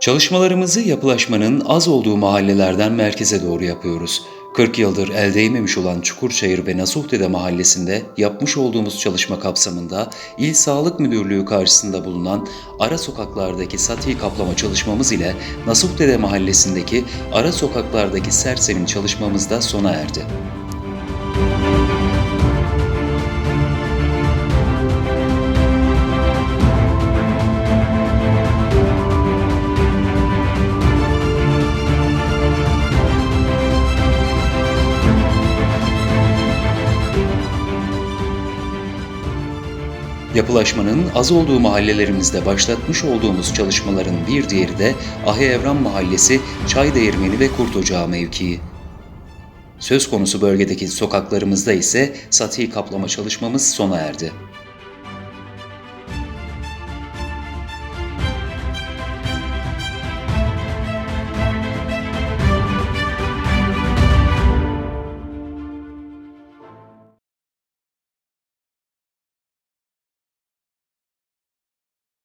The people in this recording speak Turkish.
Çalışmalarımızı yapılaşmanın az olduğu mahallelerden merkeze doğru yapıyoruz. 40 yıldır el değmemiş olan Çukurçayır ve Nasuhdede mahallesinde yapmış olduğumuz çalışma kapsamında İl Sağlık Müdürlüğü karşısında bulunan ara sokaklardaki sati kaplama çalışmamız ile Nasuhdede mahallesindeki ara sokaklardaki sersemin çalışmamız da sona erdi. Yapılaşmanın az olduğu mahallelerimizde başlatmış olduğumuz çalışmaların bir diğeri de Ahi Evran Mahallesi Çay Değirmeni ve Kurt Ocağı mevkii. Söz konusu bölgedeki sokaklarımızda ise sati kaplama çalışmamız sona erdi.